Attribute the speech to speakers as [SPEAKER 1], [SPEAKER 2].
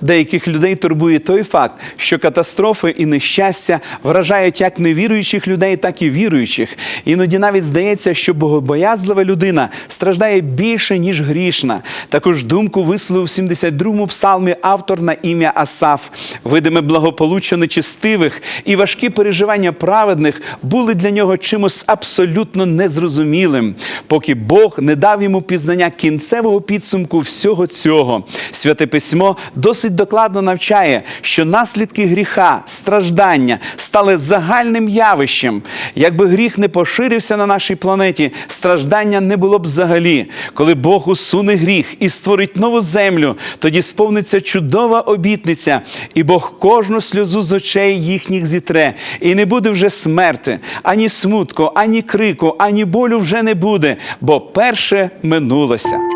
[SPEAKER 1] Деяких людей турбує той факт, що катастрофи і нещастя вражають як невіруючих людей, так і віруючих. Іноді навіть здається, що богобоязлива людина страждає більше, ніж грішна. Таку ж думку висловив 72-му псалмі автор на ім'я Асаф. Видиме благополуччя нечестивих і важкі переживання праведних були для нього чимось абсолютно незрозумілим, поки Бог не дав йому пізнання кінцевого підсумку всього цього. Святе письмо досить докладно навчає, що наслідки гріха, страждання стали загальним явищем. Якби гріх не поширився на нашій планеті, страждання не було б взагалі. Коли Бог усуне гріх і створить нову землю, тоді сповниться чудова обітниця, і Бог кожну сльозу з очей їхніх зітре, і не буде вже смерти, ані смутку, ані крику, ані болю вже не буде, бо перше минулося.